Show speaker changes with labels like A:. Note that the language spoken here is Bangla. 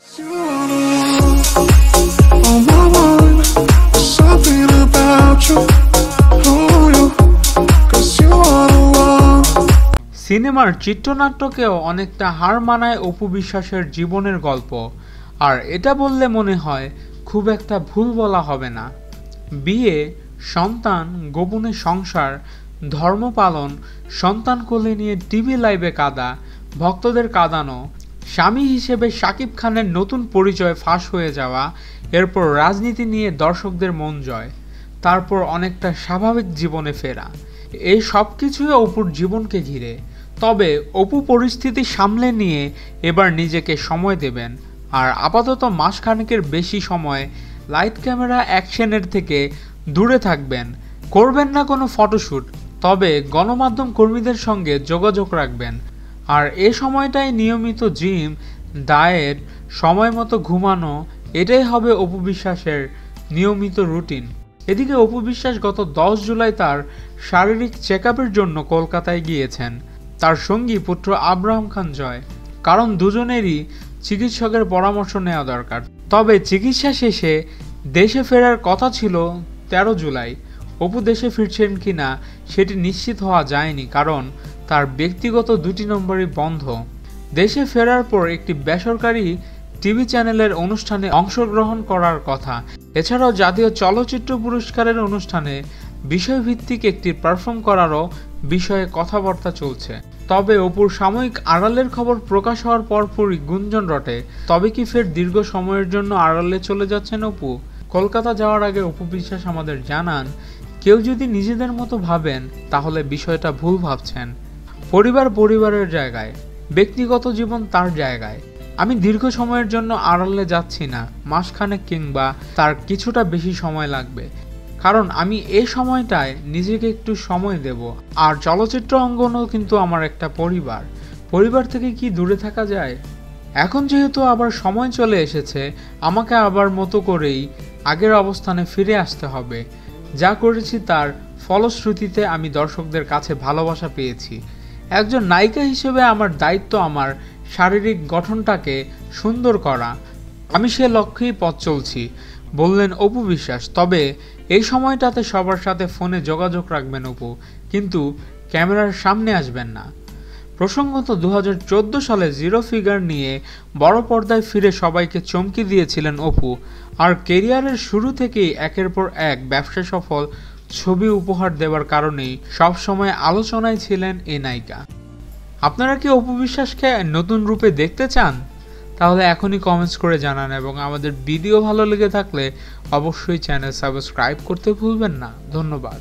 A: সিনেমার চিত্রনাট্যকেও অনেকটা হার মানায় অপু বিশ্বাসের জীবনের গল্প। আর এটা বললে মনে হয় খুব একটা ভুল বলা হবে না। বিয়ে, সন্তান, গোপনে সংসার ধর্ম পালন সন্তান কোলে নিয়ে টিভি লাইভে কাদা, ভক্তদের কাঁদানো স্বামী হিসেবে শাকিব খানের নতুন পরিচয় ফাঁস হয়ে যাওয়া, এরপর রাজনীতি নিয়ে দর্শকদের মন জয়, তারপর অনেকটা স্বাভাবিক জীবনে ফেরা। এই সব কিছুই অপুর জীবনকে ঘিরে। তবে অপু পরিস্থিতি সামলে নিয়ে এবার নিজেকে সময় দেবেন, আর আপাতত মাসখানেকের বেশি সময় লাইট ক্যামেরা অ্যাকশনের থেকে দূরে থাকবেন। করবেন না কোনো ফটোশ্যুট তবে গণমাধ্যম কর্মীদের সঙ্গে যোগাযোগ রাখবেন। আর এ সময়টায় নিয়মিত জিম, ডায়েট, সময় মতো ঘুমানো, এটাই হবে অপু বিশ্বাসের নিয়মিত রুটিন। এদিকে অপু বিশ্বাস গত দশ জুলাই তার শারীরিক চেক জন্য কলকাতায় গিয়েছেন। তার সঙ্গী পুত্র আব্রাহাম খান জয়। কারণ দুজনেরই চিকিৎসকের পরামর্শ নেওয়া দরকার। তবে চিকিৎসা শেষে দেশে ফেরার কথা ছিল তেরো জুলাই। অপু দেশে ফিরছেন কিনা সেটি নিশ্চিত হওয়া যায়নি, কারণ তার ব্যক্তিগত দুটি নম্বরই বন্ধ। দেশে ফেরার পর একটি বেসরকারি টিভি চ্যানেলের অনুষ্ঠানে অংশগ্রহণ করার কথা। এছাড়াও জাতীয় চলচ্চিত্র পুরস্কারের অনুষ্ঠানে বিষয়ভিত্তিক একটি পারফর্ম করারও বিষয়ে কথাবার্তা চলছে। তবে অপুর সাময়িক আড়ালের খবর প্রকাশ হওয়ার পরপরই গুঞ্জন রটে। তবে কি ফের দীর্ঘ সময়ের জন্য আড়ালে চলে যাচ্ছেন অপু? কলকাতা যাওয়ার আগে অপু বিশ্বাস আমাদের জানান, কেউ যদি নিজেদের মতো ভাবেন, তাহলে বিষয়টা ভুল ভাবছেন। পরিবার পরিবারের জায়গায়, ব্যক্তিগত জীবন তার জায়গায়। আমি দীর্ঘ সময়ের জন্য আড়ালে যাচ্ছি না, মাসখানেক কিংবা তার কিছুটা বেশি সময় লাগবে। কারণ আমি এই সময়টায় নিজেকে একটু সময় দেব। আর চলচ্চিত্র অঙ্গনও কিন্তু আমার একটা পরিবার। পরিবার থেকে কি দূরে থাকা যায়? এখন যেহেতু আবার সময় চলে এসেছে, আমাকে আবার মতো করেই আগের অবস্থানে ফিরে আসতে হবে। যা করেছি তার ফলশ্রুতিতে আমি দর্শকদের কাছে ভালোবাসা পেয়েছি। একজন নায়িকা হিসেবে আমার দায়িত্ব আমার শারীরিক গঠনটাকে সুন্দর করা। আমি সে লক্ষ্যেই পথ চলছি, বললেন অপু বিশ্বাস। তবে এই সময়টাতে সবার সাথে ফোনে যোগাযোগ রাখবেন অপু, কিন্তু ক্যামেরার সামনে আসবেন না। প্রসঙ্গত দু হাজার চোদ্দ সালে জিরো ফিগার নিয়ে বড় পর্দায় ফিরে সবাইকে চমকে দিয়েছিলেন অপু। আর কেরিয়ারের শুরু থেকেই একের পর এক ব্যবসা সফল ছবি উপহার দেওয়ার কারণেই সবসময় আলোচনায় ছিলেন এ নায়িকা। আপনারা কি অপবিশ্বাসকে নতুন রূপে দেখতে চান? তাহলে এখনই কমেন্টস করে জানান এবং আমাদের ভিডিও ভালো লেগে থাকলে অবশ্যই চ্যানেল সাবস্ক্রাইব করতে ভুলবেন না। ধন্যবাদ।